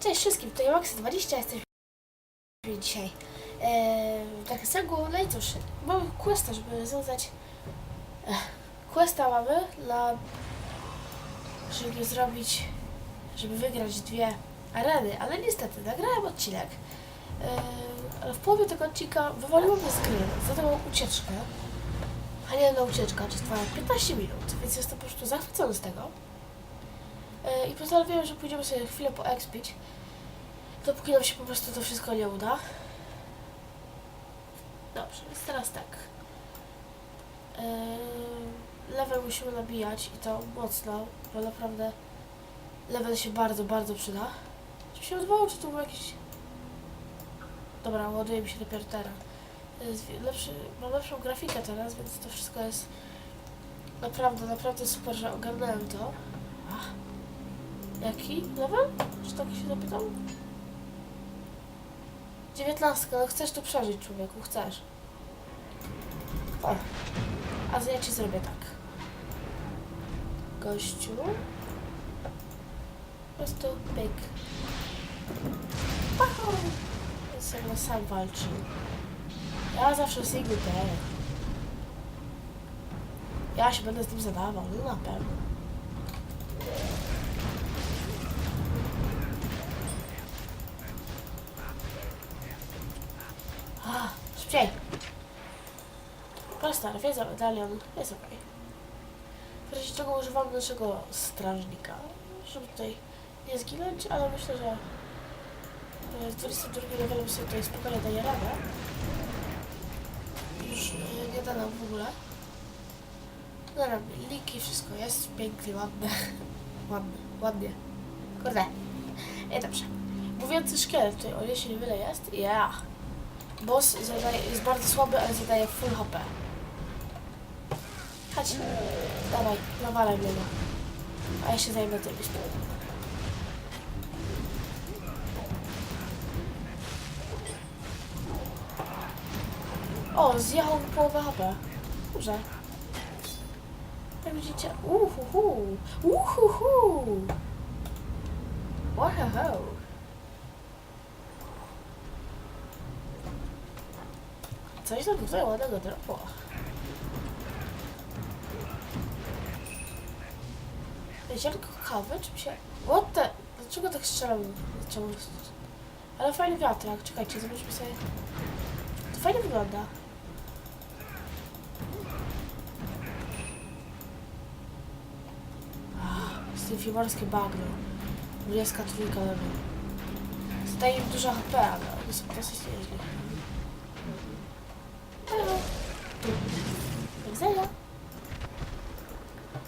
Cześć wszystkim, ja Max20, jesteśmy dzisiaj eee, w Dakasengu, no i cóż, mamy questa, żeby związać Ech, questa mamy dla żeby zrobić żeby wygrać dwie areny, ale niestety nagrałem odcinek ale w połowie tego odcinka wywaliło mnie z gry, zadałam ucieczkę a nie jedna ucieczka, trwała 15 minut, więc jestem po prostu zachwycony z tego i postanowiłem, że pójdziemy sobie chwilę poekspić Dopóki nam się po prostu to wszystko nie uda. Dobrze, więc teraz tak. Yy, level musimy nabijać i to mocno, bo naprawdę level się bardzo, bardzo przyda. Czy się odwołał, czy tu był jakiś... Dobra, ładuje mi się dopiero teraz. Lepszy, mam lepszą grafikę teraz, więc to wszystko jest naprawdę, naprawdę super, że ogarnąłem to. Ach. Jaki level? Czy tak się zapytam? 19, no chcesz tu przeżyć, człowieku, chcesz. O, a ja ci zrobię tak. Gościu. Po prostu pyk. Więc jakby sam walczy. Ja zawsze single player. Ja się będę z nim zadawał, no na pewno. Prostar, wiedza, medalion, jest okej. W razie czego używam naszego strażnika, żeby tutaj nie zginąć, ale myślę, że e, z 22 levelem sobie tutaj spokojnie daje radę. Już e, nie da nam w ogóle. Dobra, liki, wszystko jest pięknie, ładne. ładne, ładnie. Kurde. E, dobrze. Mówiący szkielet tutaj o jeśli wiele jest, ja. Boss zadaje, jest bardzo słaby, ale zadaje full HP. Chodź. Dawaj, nawalaj mnie. A ja się zajmę tym. O, zjechał połowę HP. Dobrze. Jak widzicie, uhuhu, uhuhu. Wow. Coś tam tutaj ładnego dropło. Ziarnko kawy, czy się... What the... Dlaczego tak strzelam? Dlaczego... Ale fajny wiatrak. Czekajcie, zobaczmy sobie... To fajnie wygląda. Ah, Stylfimorskie bagno. 23 level. Zdaje mi dużo HP, ale jest dosyć nieźle.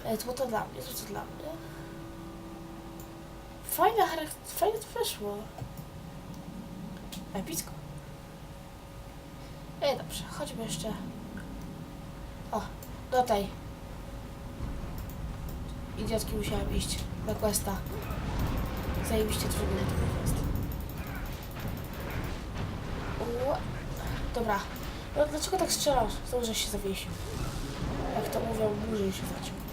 E, to to dla mnie, to dla mnie. Fajne, charak- fajnie to wyszło. Epicko. E, dobrze, chodźmy jeszcze. O, do tej. Idiotki musiałem iść na questa. Zajebiście trudny ten quest. Dobra. No dlaczego tak strzelasz? Znowu, że się zawiesił. Jak to mówią, dłużej się zaciął.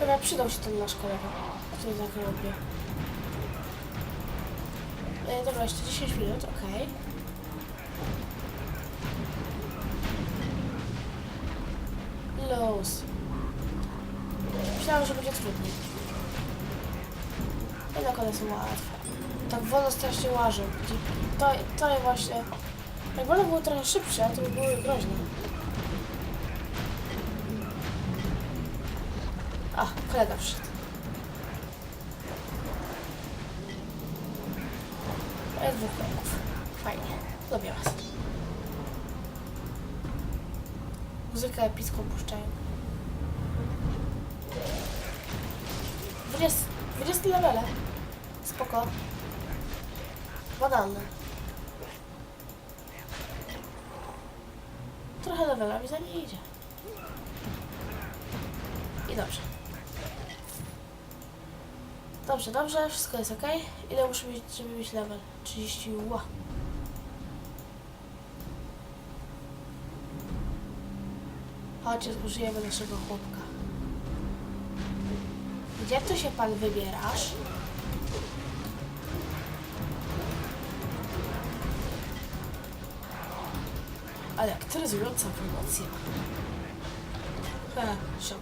Dobra, przydał się ten nasz kolega, który tak robi. E, dobra, jeszcze 10 minut, okej. Los. Myślałam, że będzie trudniej. Jednak one są łatwe. Tak wolno strasznie łażą. To, to je właśnie... Jak one były trochę szybsze, to by były groźne. A, kolega przyszedł. E, dwóch kolegów. Fajnie. Lubię was. Muzykę epicką puszczają. 20, 20 levele. Spoko. Banalne. Trochę levelami za nie idzie. I dobrze. Dobrze, dobrze, wszystko jest ok. Ile muszę mieć, żeby mieć level? 30 ła. Chodź, użyjemy naszego chłopka. Gdzie tu się pan wybierasz? Ale aktoryzująca promocja. He, szok.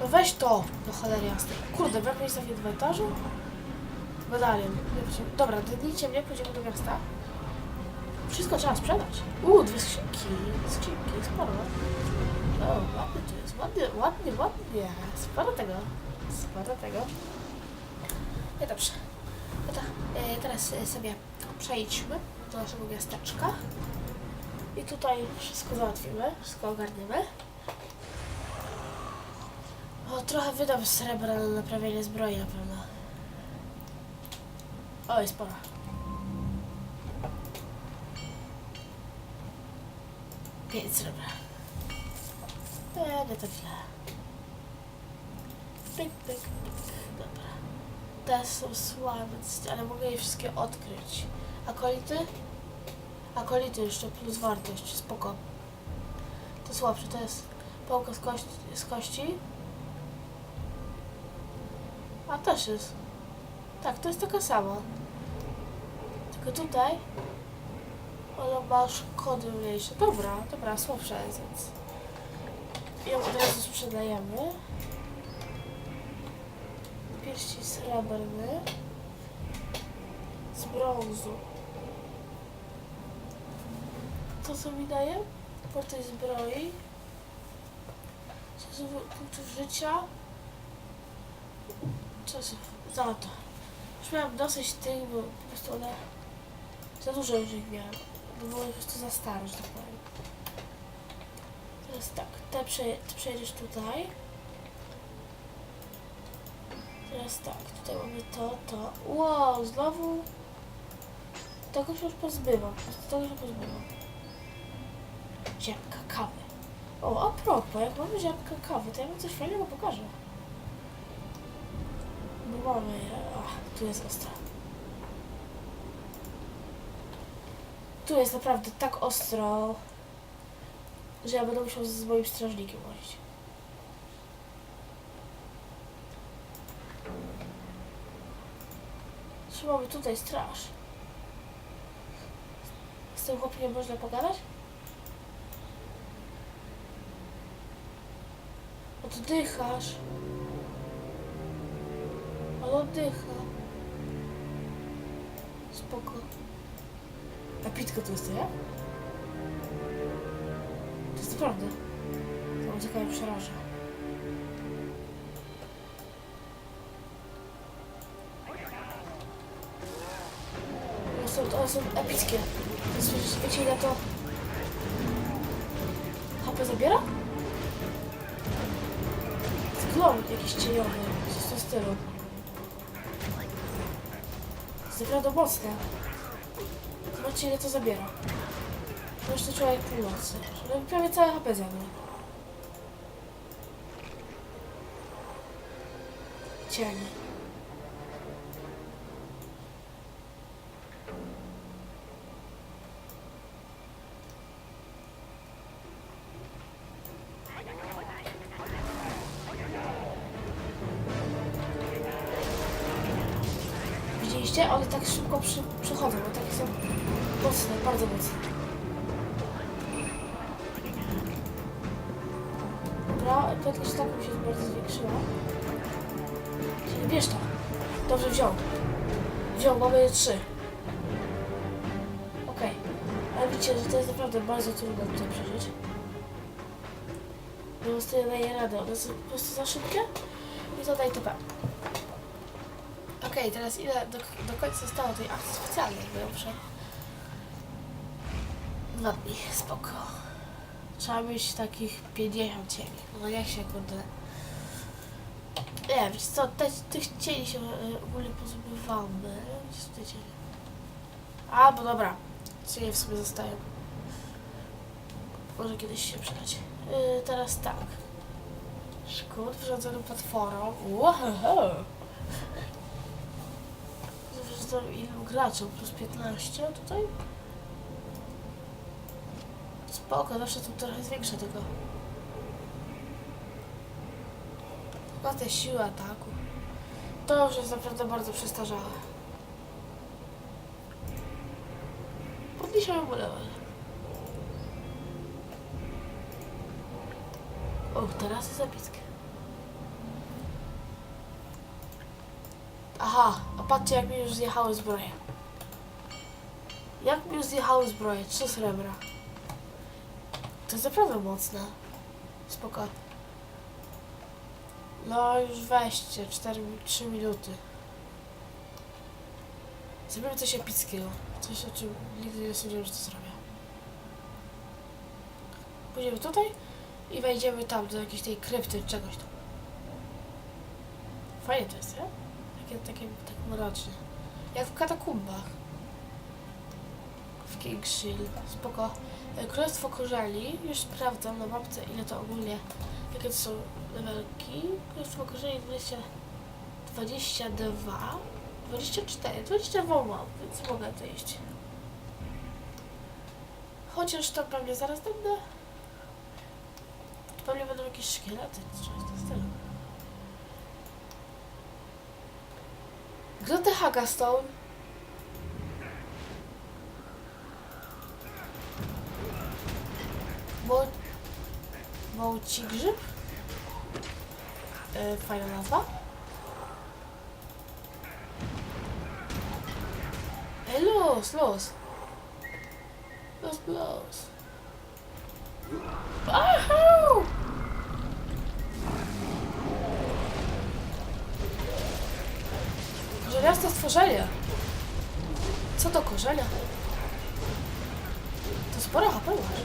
No weź to, do cholery jasnej. Kurde, brak miejsca w inwentarzu? Medalion. Dobra, dodnijcie mnie, pójdziemy do miasta. Wszystko trzeba sprzedać. Uuu, dwie skrzynki. Skrzynki, sporo. O, ładnie to jest. Ładnie, ładnie, ładnie. Sporo tego. Sporo tego. No dobrze. No to e, teraz e, sobie przejdźmy do naszego miasteczka. I tutaj wszystko załatwimy, wszystko ogarniemy. O, trochę wydam srebra na naprawienie zbroi na pewno. Oj, sporo. Pięć srebra. Nie tak źle. Pyk, pyk, pyk. Dobra. Te są słabe, ale mogę je wszystkie odkryć. Akolity? Akolity jeszcze plus wartość, spoko. To słabsze, to jest pałka z kości, z kości. A też jest. Tak, to jest taka sama. Tylko tutaj ona ma szkody mniejsze. Dobra, dobra, słabsza jest, więc ją od razu sprzedajemy. Pierścień srebrny z brązu. To co mi daje? Po tej zbroi. Czasów punktów życia. Czasów za to. Już miałam dosyć tych, bo po prostu one za dużo już ich miałam. Bo były po prostu za stare, że tak powiem. Teraz tak, te, przeje, ty przejdziesz tutaj. Teraz tak, tutaj mamy to, to. Wow, znowu tego się już pozbywam. Tego się pozbywam. Ziemka kawy. O, a propos, jak mamy ziemkę kawy, to ja wam coś fajnego pokażę. Bo mamy. Ach, tu jest ostra. Tu jest naprawdę tak ostro, że ja będę musiał z moim strażnikiem łazić. Trzymamy tutaj straż. Z tym chłopiem można pogadać? Oddychasz. On oddycha. Spoko. A pitka to jest to ja? To jest naprawdę. To mnie ciekawe przeraża. One są, one są epickie. Więc Wiecie ile to HP zabiera? Zglon jakiś cieniowy, coś w tym stylu. Naprawdę mocne. Zobaczcie ile to zabiera. To jeszcze człowiek północy. Żeby prawie całe HP zjadł. Cień. Widzieliście? One tak szybko przy, przychodzą, bo takie są mocne, bardzo mocne. Dobra, prędkość taką się bardzo zwiększyła. Czyli bierz to. Dobrze wziął. Wziął, mamy je trzy. Okej. Ale widzicie, że to jest naprawdę bardzo trudno tutaj przeżyć. Nie sobie daje radę, one są po prostu za szybkie. I to daj TP. Okej, teraz ile do, do końca zostało tej akcji specjalnej, bo ja muszę... Dwa dni, spoko. Trzeba mieć takich 50 cieni. No jak się kurde... Nie wiem, co, te, tych cieni się y, ogólnie pozbywamy. Gdzie są te cienie? A, bo dobra. Cienie w sobie zostają. Może kiedyś się przydać. Yy, teraz tak. Szkód wyrządzony potworą. Wow! Wyrządzony ilu graczom? Plus 15 tutaj? Spoko, zawsze to trochę zwiększa tego. Ma te siły ataku. To już jest naprawdę bardzo przestarzałe. Podniesiemy mu level. O, teraz jest. Aha, a patrzcie jak mi już zjechały zbroje. Jak mi już zjechały zbroje? Trzy srebra. To jest naprawdę mocne. Spoko. No już weźcie, 4, 3 minuty. Zrobimy coś epickiego. Coś o czym nigdy nie sądziłem, że to zrobię. Pójdziemy tutaj i wejdziemy tam do jakiejś tej krypty, czegoś tam. Fajnie to jest, nie? Takie, takie, tak mroczne. Jak w katakumbach. W King Shield. Spoko. E, Królestwo Korzeli. Już sprawdzam na mapce, ile to ogólnie, jakie to są levelki. Królestwo Korzeli 20, 22, 24, 22 mam, więc mogę to iść. Chociaż to pewnie zaraz będę. To pewnie będą jakieś szkielety, czy coś w tym stylu. Kto te Hagastone? Bo... Wołci grzyb? E, fajna nazwa. E, los, los. Los, los. Ahau! Korzeniaste stworzenie. Co to korzenia? To sporo HP masz.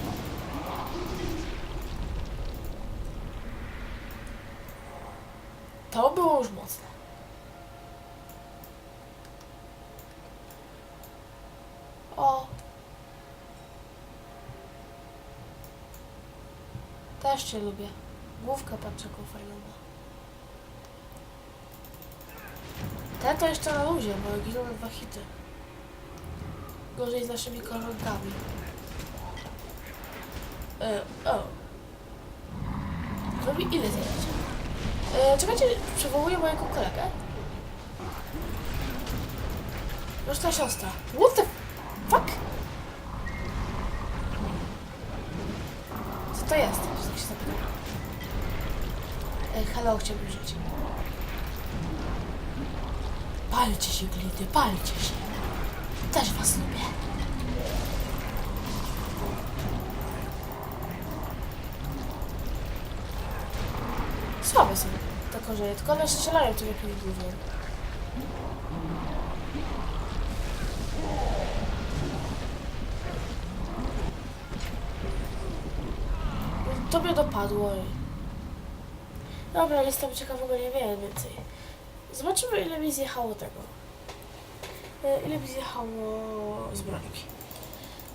To było już mocne. O. Też cię lubię. Główkę patrz jaką Te to jeszcze na luzie, bo giną dwa hity. Gorzej z naszymi koronkami. E, o. Robi ile zdjęć? E, czekajcie, przywołuję mojego kolegę. Już ta siostra. What the fuck? Co to jest? Tak się zapytam. E, hello, chciałbym żyć. Palcie się, glidy, palcie się. Też was lubię. Słabe są te korzeje, tylko one strzelają tu jakimś gównem. Tobie dopadło. Dobra, jestem ciekawego, nie wiem więcej. Zobaczymy, ile mi zjechało tego. E, Ile mi zjechało zbrojki.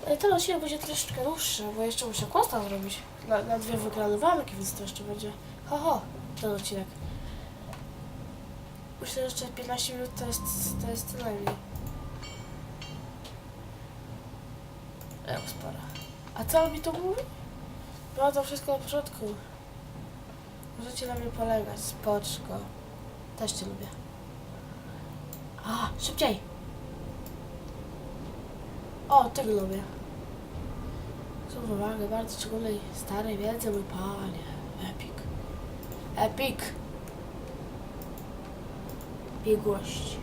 E, Ten odcinek będzie troszeczkę dłuższy, bo jeszcze muszę questa zrobić na, na dwie wygrane walki, więc to jeszcze będzie ho ho, ten odcinek. Myślę, że jeszcze 15 minut to jest, to jest co najmniej. E, spora. A co mi to mówi? Było wszystko na początku. Możecie na mnie polegać, spoczko. Też cię lubię. A, szybciej! O, tego lubię. Są wymagę bardzo szczególnej starej wiedzy, mój panie. Epic. Epic! Biegłość.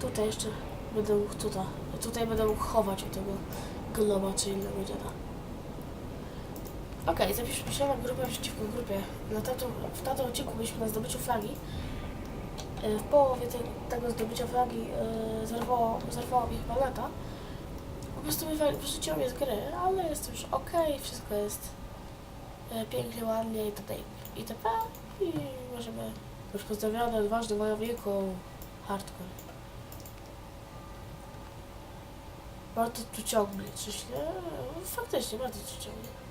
Tutaj jeszcze będę mógł tutaj. Tutaj będę mógł chować od tego globa czy innego dziada. Okej, zapiszmy się na grupę przeciwko grupie. Na tato, w tamtym odcinku byliśmy na zdobyciu flagi. E, W połowie te, tego zdobycia flagi e, zerwało, zerwała mi chyba lata. Po prostu wyrzuciło mnie z gry, ale jest już okej, wszystko jest e, pięknie, ładnie i tutaj itp. I możemy już pozdrowiony, odważny wojowniku, hardcore. Warto tu ciągnąć, czyż nie? Faktycznie, bardzo tu ciągnie.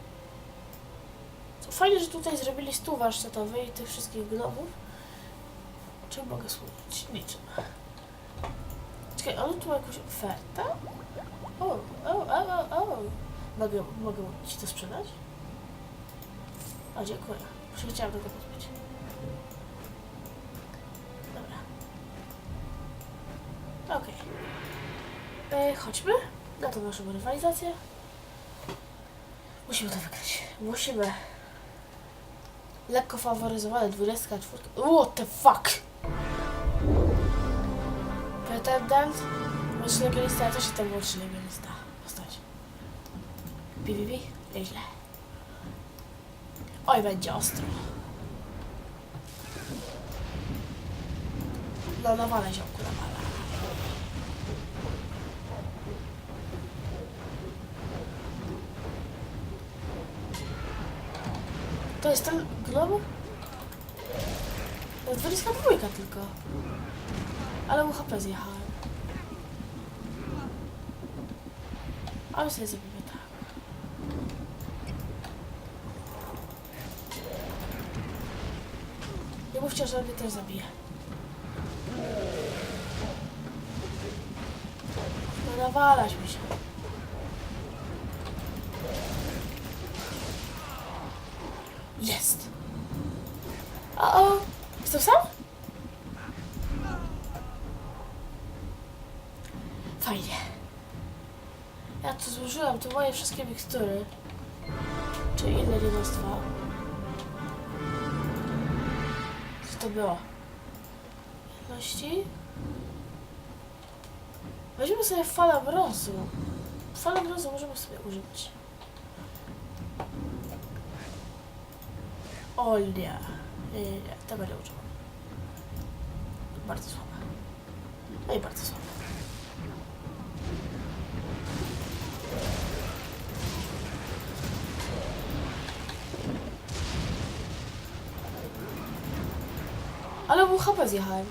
Fajnie, że tutaj zrobili stół warsztatowy i tych wszystkich globów. Czym mogę służyć? Niczym. Czekaj, on tu ma jakąś ofertę? O, o, o, o, o. Mogę, mogę ci to sprzedać? O, dziękuję. Nie chciałam tego pozbyć. Dobra. Okej. E, chodźmy na tą naszą rywalizację. Musimy to wygrać. Musimy. Lekko faworyzowane 24. What the fuck? Pretendent? Bądź legionista, ja też jestem młodszy legionista. Postać. PvP? Nieźle. Oj, będzie ostro. No, nawalę ziomku, nawalę. To jest ten glob? To jest 22 tylko. Ale mu HP zjechałem. Ale sobie zrobimy tak. Nie mówcie, że mnie też zabije. No nawalać mi się. Jest. O, o. Jestem sam? Fajnie. Ja tu złożyłam te moje wszystkie mikstury. Czy inne dziadostwa. Co to było? Jedności? Weźmy sobie falę brązu. Falę brązu możemy sobie użyć. O. Tego nie używam. Bardzo słabe. No i bardzo słabe. Ale mu HP zjechałem.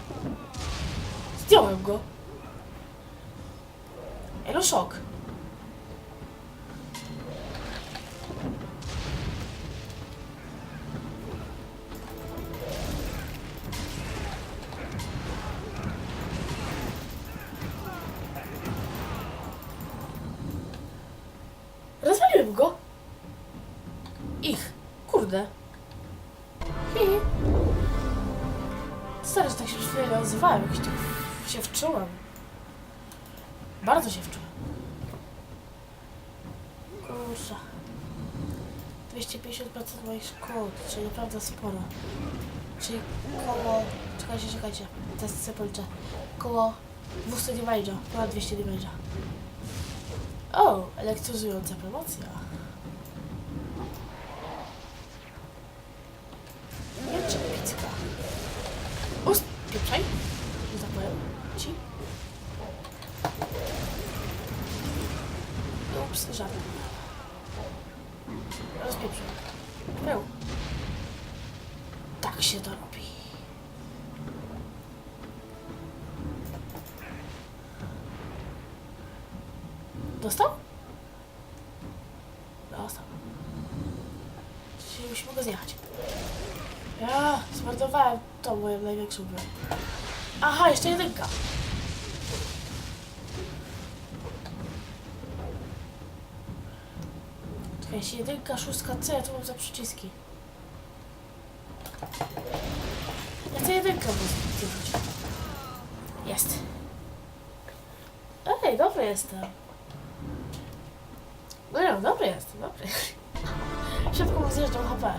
Zdjąłem go. Ej, no szok. Naprawdę sporo. Czyli koło... Czekajcie, czekajcie. Teraz sobie policzę. Koło 200 damage'a, ponad 200 damage'a. O, elektryzująca promocja. Dostał? Dostał. Czyli musimy go zjechać. Ja zmarnowałem tą moją największą broń. Aha, jeszcze jedynka. Czekaj, jeśli jedynka, szóstka, ja tu mam za przyciski? Ja chcę jedynkę wziąć. Jest. Ej, dobry jestem. No nie, dobry jestem, dobry. Szybko mu zjeżdżam HP.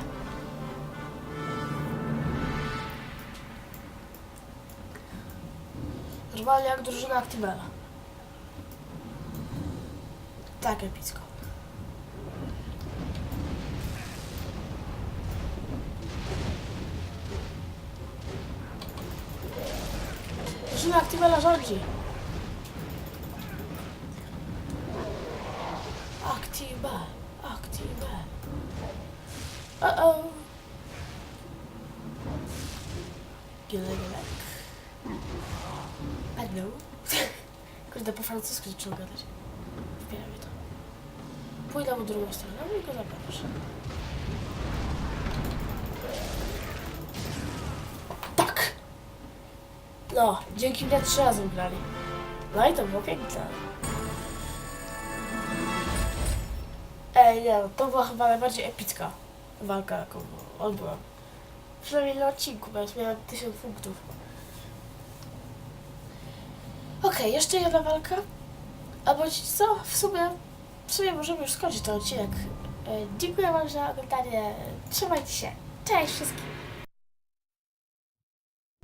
Normalnie jak drużyna Actimela. Tak epicko. Drużyna Actimela rządzi. Uh-oh. Gilelek. Hello. Kurde, po francusku zaczął gadać. Wpiera mnie to. Pójdę mu drugą stronę no i go zabierasz. Tak! No, dzięki mnie trzy razy grali. No i to było piękne. Nie, nie, to była chyba najbardziej epicka walka, jaką odbyłam. Przynajmniej na odcinku, bo ja miałem 1000 punktów. Okej, jeszcze jedna walka. Albo co? W sumie, w sumie możemy już skończyć ten odcinek. E, Dziękuję Wam za oglądanie. Trzymajcie się. Cześć wszystkim.